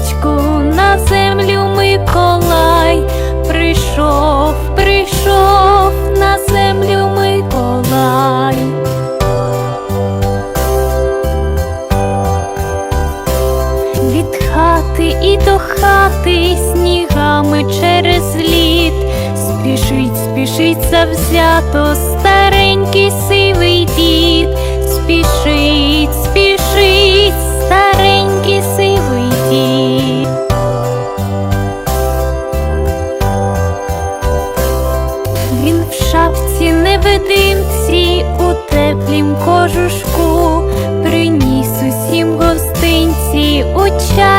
темну на землю Миколай, прийшов, прийшов на землю Миколай. Від хати і до хати снігами через лід Спішить, спішить завзято старенький Він в шапці невидимці у теплім кожушку приніс усім гостинці у чай.